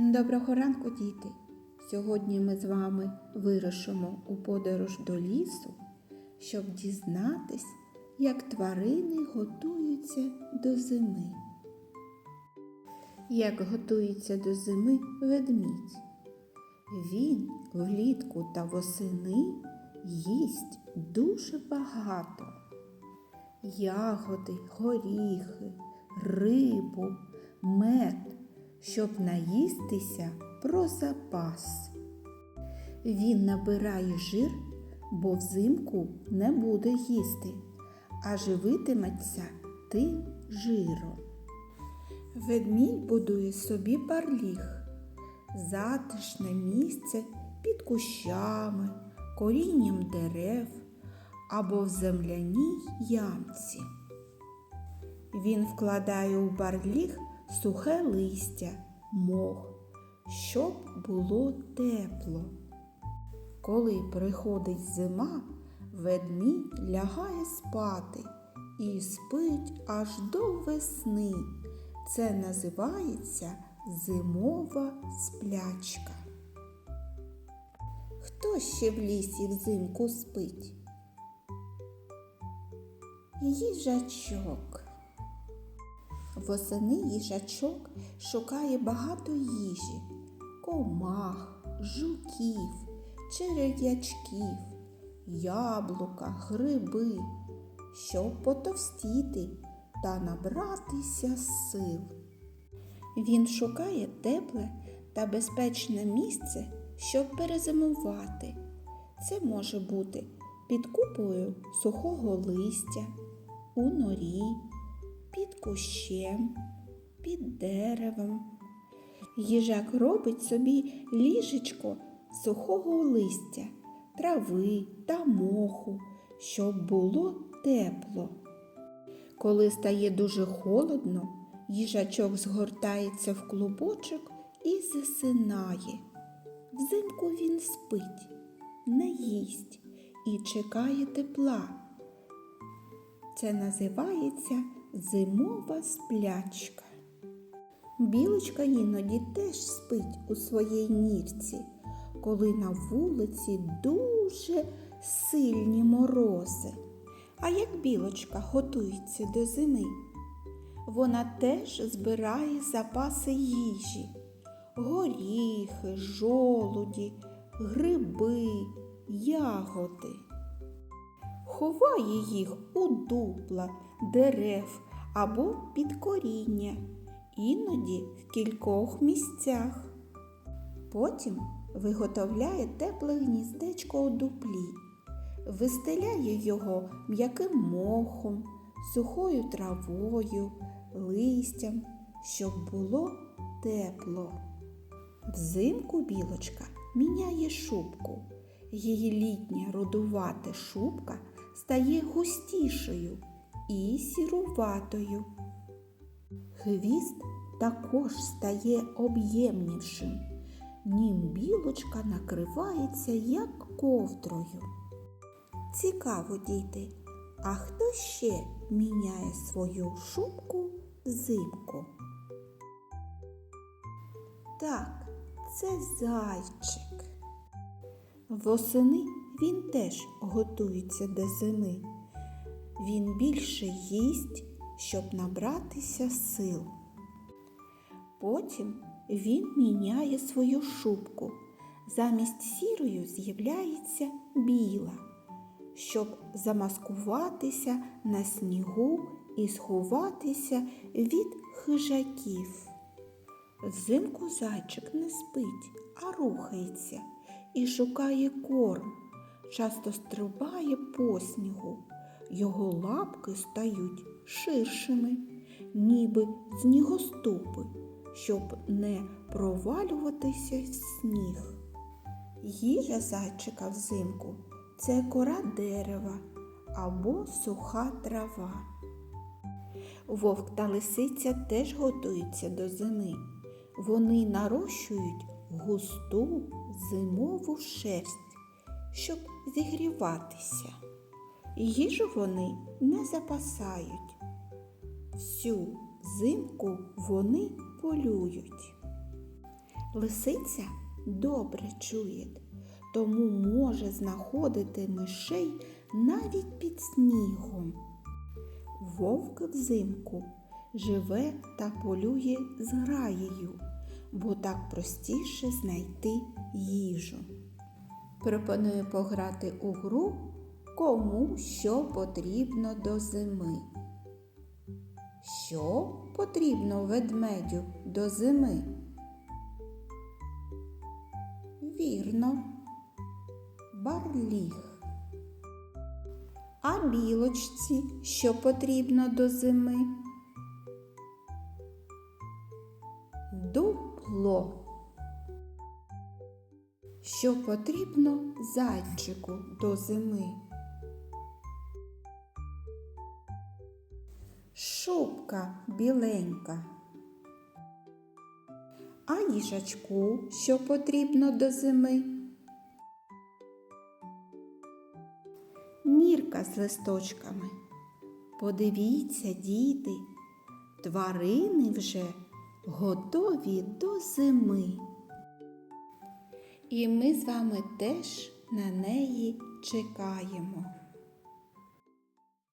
Доброго ранку, діти! Сьогодні ми з вами вирушимо у подорож до лісу, щоб дізнатись, як тварини готуються до зими. Як готується до зими ведмідь? Він влітку та восени їсть дуже багато. Ягоди, горіхи, рибу, мед, щоб наїстися про запас. Він набирає жир, бо взимку не буде їсти, а живитиметься тим жиром. Ведмідь будує собі барліг, затишне місце під кущами, корінням дерев або в земляній ямці. Він вкладає у барліг сухе листя, мох, щоб було тепло. Коли приходить зима, ведмідь лягає спати і спить аж до весни. Це називається зимова сплячка. Хто ще в лісі взимку спить? Їжачок. Восени їжачок шукає багато їжі, комах, жуків, черв'ячків, яблука, гриби, щоб потовстіти та набратися сил. Він шукає тепле та безпечне місце, щоб перезимувати. Це може бути під купою сухого листя, у норі, під кущем, під деревом. Їжак робить собі ліжечко сухого листя, трави та моху, щоб було тепло. Коли стає дуже холодно, їжачок згортається в клубочок і засинає. Взимку він спить, не їсть і чекає тепла. Це називається зимова сплячка. Білочка іноді теж спить у своїй нірці, коли на вулиці дуже сильні морози. А як білочка готується до зими? Вона теж збирає запаси їжі, горіхи, жолуді, гриби, ягоди. Ховає їх у дупла, дерев або під коріння, іноді в кількох місцях. Потім виготовляє тепле гніздечко у дуплі, вистеляє його м'яким мохом, сухою травою, листям, щоб було тепло. Взимку білочка міняє шубку. Її літня рудувата шубка стає густішою і сіруватою. Хвіст також стає об'ємнішим. Нім білочка накривається як ковдрою. Цікаво, діти, а хто ще міняє свою шубку взимку? Так, це зайчик. Восени він теж готується до зими. Він більше їсть, щоб набратися сил. Потім він міняє свою шубку. Замість сірою з'являється біла, щоб замаскуватися на снігу і сховатися від хижаків. Взимку зайчик не спить, а рухається і шукає корм, часто стрибає по снігу. Його лапки стають ширшими, ніби снігоступи, щоб не провалюватися в сніг. Їжа зайчика взимку це кора дерева або суха трава. Вовк та лисиця теж готуються до зими. Вони нарощують густу зимову шерсть, щоб зігріватися. Їжу вони не запасають. Всю взимку вони полюють. Лисиця добре чує, тому може знаходити мишей навіть під снігом. Вовк взимку живе та полює з граєю, бо так простіше знайти їжу. Пропоную пограти у гру кому що потрібно до зими. Що потрібно ведмедю до зими? Вірно, барліг. А білочці що потрібно до зими? Дупло. Що потрібно зайчику до зими? Шубка біленька. А їжачку що потрібно до зими? Нірка з листочками. Подивіться, діти, тварини вже готові до зими. І ми з вами теж на неї чекаємо.